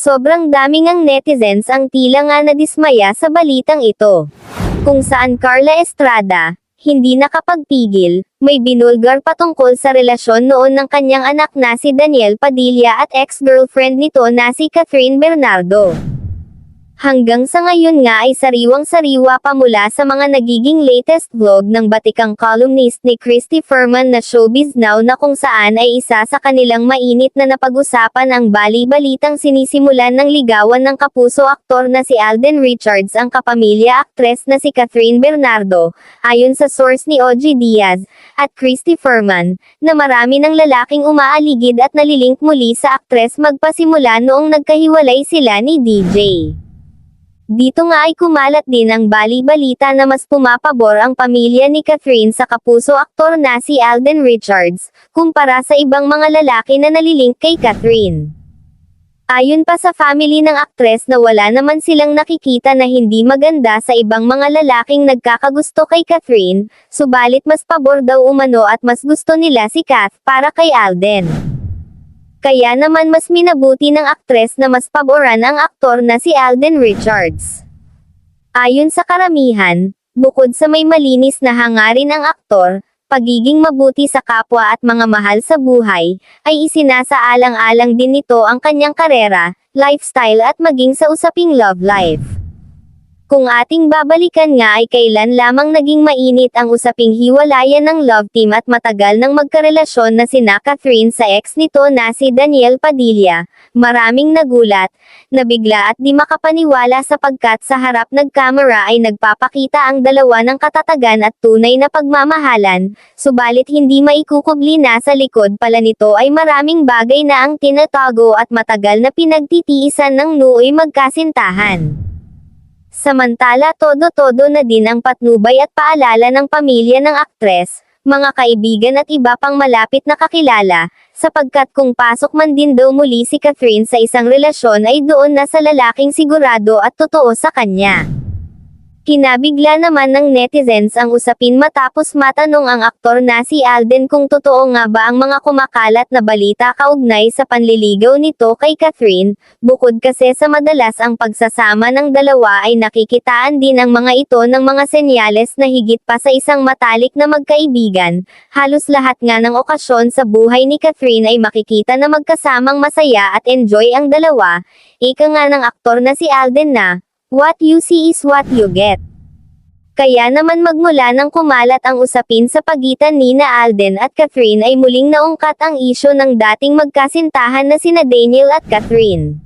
Sobrang daming ang netizens ang tila nga nadismaya sa balitang ito. Kung saan Carla Estrada, hindi nakapagpigil, may binulgar patungkol sa relasyon noon ng kanyang anak na si Daniel Padilla at ex-girlfriend nito na si Catherine Bernardo. Hanggang sa ngayon nga ay sariwang-sariwa pa mula sa mga nagiging latest vlog ng batikang columnist ni Christy Furman na Showbiz Now na kung saan ay isa sa kanilang mainit na napag-usapan ang bali-balitang sinisimulan ng ligawan ng kapuso aktor na si Alden Richards ang kapamilya aktres na si Catherine Bernardo, ayon sa source ni OG Diaz, at Christy Furman, na marami ng lalaking umaaligid at nalilink muli sa aktres magpasimula noong nagkahiwalay sila ni DJ. Dito nga ay kumalat din ang bali-balita na mas pumapabor ang pamilya ni Catherine sa kapuso aktor na si Alden Richards, kumpara sa ibang mga lalaki na nalilink kay Catherine. Ayon pa sa family ng aktres na wala naman silang nakikita na hindi maganda sa ibang mga lalaking nagkakagusto kay Catherine, subalit mas pabor daw umano at mas gusto nila si Kath para kay Alden. Kaya naman mas minabuti ng aktres na mas paboran ang aktor na si Alden Richards. Ayon sa karamihan, bukod sa may malinis na hangarin ang aktor, pagiging mabuti sa kapwa at mga mahal sa buhay, ay isinasaalang-alang din nito ang kanyang karera, lifestyle at maging sa usaping love life. Kung ating babalikan nga ay kailan lamang naging mainit ang usaping hiwalayan ng love team at matagal nang magkarelasyon na sina Catherine sa ex nito na si Daniel Padilla, maraming nagulat, nabigla at di makapaniwala sapagkat sa harap nagkamera ay nagpapakita ang dalawa ng katatagan at tunay na pagmamahalan, subalit hindi maikukubli na sa likod pala nito ay maraming bagay na ang tinatago at matagal na pinagtitiisan ng nuoy magkasintahan. Samantala todo-todo na din ang patnubay at paalala ng pamilya ng aktres, mga kaibigan at iba pang malapit na kakilala, sapagkat kung pasok man din daw muli si Catherine sa isang relasyon ay doon na sa lalaking sigurado at totoo sa kanya. Kinabigla naman ng netizens ang usapin matapos matanong ang aktor na si Alden kung totoo nga ba ang mga kumakalat na balita kaugnay sa panliligaw nito kay Catherine, bukod kasi sa madalas ang pagsasama ng dalawa ay nakikitaan din ang mga ito ng mga senyales na higit pa sa isang matalik na magkaibigan, halos lahat nga ng okasyon sa buhay ni Catherine ay makikita na magkasamang masaya at enjoy ang dalawa, ika nga ng aktor na si Alden na, What you see is what you get. Kaya naman magmula nang kumalat ang usapin sa pagitan ni na Alden at Catherine ay muling naungkat ang isyo ng dating magkasintahan na sina Daniel at Catherine.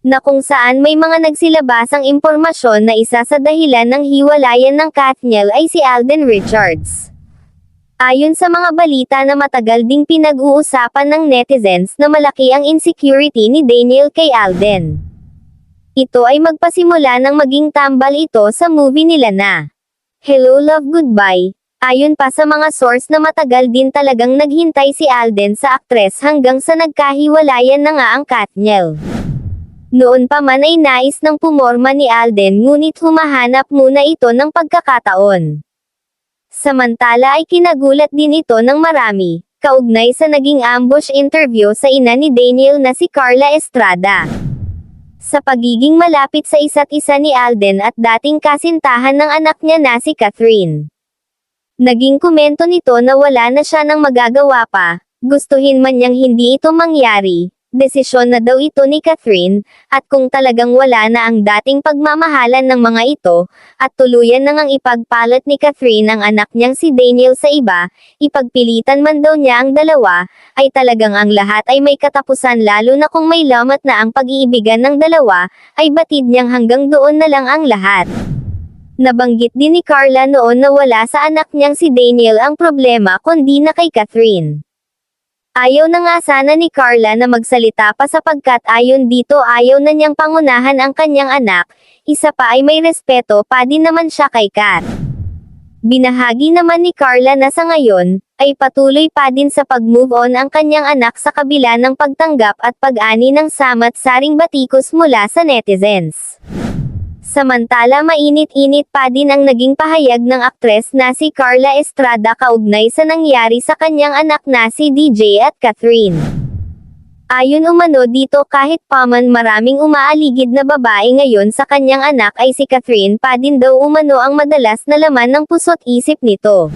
Na kung saan may mga nagsilabasang impormasyon na isa sa dahilan ng hiwalayan ng Kathniel ay si Alden Richards. Ayon sa mga balita na matagal ding pinag-uusapan ng netizens na malaki ang insecurity ni Daniel kay Alden. Ito ay magpasimula ng maging tambal ito sa movie nila na Hello Love Goodbye. Ayon pa sa mga source na matagal din talagang naghintay si Alden sa aktres hanggang sa nagkahiwalayan na nga ang Katniel. Noon pa man ay nais ng pumorma ni Alden ngunit humahanap muna ito ng pagkakataon. Samantala ay kinagulat din ito ng marami, kaugnay sa naging ambush interview sa ina ni Daniel na si Carla Estrada sa pagiging malapit sa isa't isa ni Alden at dating kasintahan ng anak niya na si Catherine. Naging komento nito na wala na siya ng magagawa pa, gustuhin man niyang hindi ito mangyari, desisyon na daw ito ni Catherine, at kung talagang wala na ang dating pagmamahalan ng mga ito, at tuluyan na ngang ipagpalat ni Catherine ang anak niyang si Daniel sa iba, ipagpilitan man daw niya ang dalawa, ay talagang ang lahat ay may katapusan lalo na kung may lamat na ang pag-iibigan ng dalawa, ay batid niyang hanggang doon na lang ang lahat. Nabanggit din ni Carla noon na wala sa anak niyang si Daniel ang problema kundi na kay Catherine. Ayaw na nga sana ni Carla na magsalita pa sapagkat ayon dito ayaw na niyang pangunahan ang kanyang anak, isa pa ay may respeto pa din naman siya kay Kat. Binahagi naman ni Carla na sa ngayon, ay patuloy pa din sa pag-move on ang kanyang anak sa kabila ng pagtanggap at pag-ani ng samat-saring batikos mula sa netizens. Samantala mainit-init pa din ang naging pahayag ng aktres na si Carla Estrada kaugnay sa nangyari sa kanyang anak na si DJ at Catherine. Ayon umano dito kahit paman maraming umaaligid na babae ngayon sa kanyang anak ay si Catherine pa din daw umano ang madalas na laman ng puso't isip nito.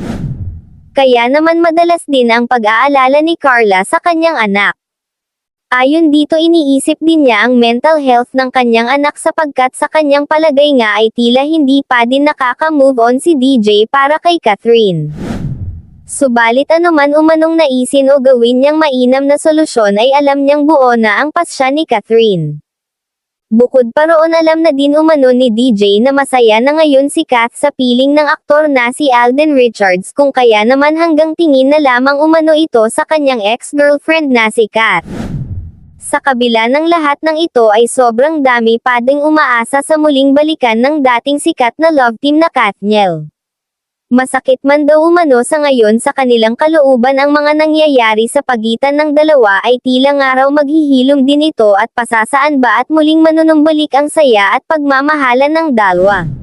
Kaya naman madalas din ang pag-aalala ni Carla sa kanyang anak. Ayon dito iniisip din niya ang mental health ng kanyang anak sapagkat sa kanyang palagay nga ay tila hindi pa din nakaka-move on si DJ para kay Catherine. Subalit anuman umanong naisin o gawin niyang mainam na solusyon ay alam niyang buo na ang pasya ni Catherine. Bukod pa roon alam na din umano ni DJ na masaya na ngayon si Kath sa piling ng aktor na si Alden Richards kung kaya naman hanggang tingin na lamang umano ito sa kanyang ex-girlfriend na si Kath. Sa kabila ng lahat ng ito ay sobrang dami pa ding umaasa sa muling balikan ng dating sikat na love team na Katniel. Masakit man daw umano sa ngayon sa kanilang kalooban ang mga nangyayari sa pagitan ng dalawa ay tila nga raw maghihilom din ito at pasasaan ba at muling manunumbalik ang saya at pagmamahalan ng dalawa.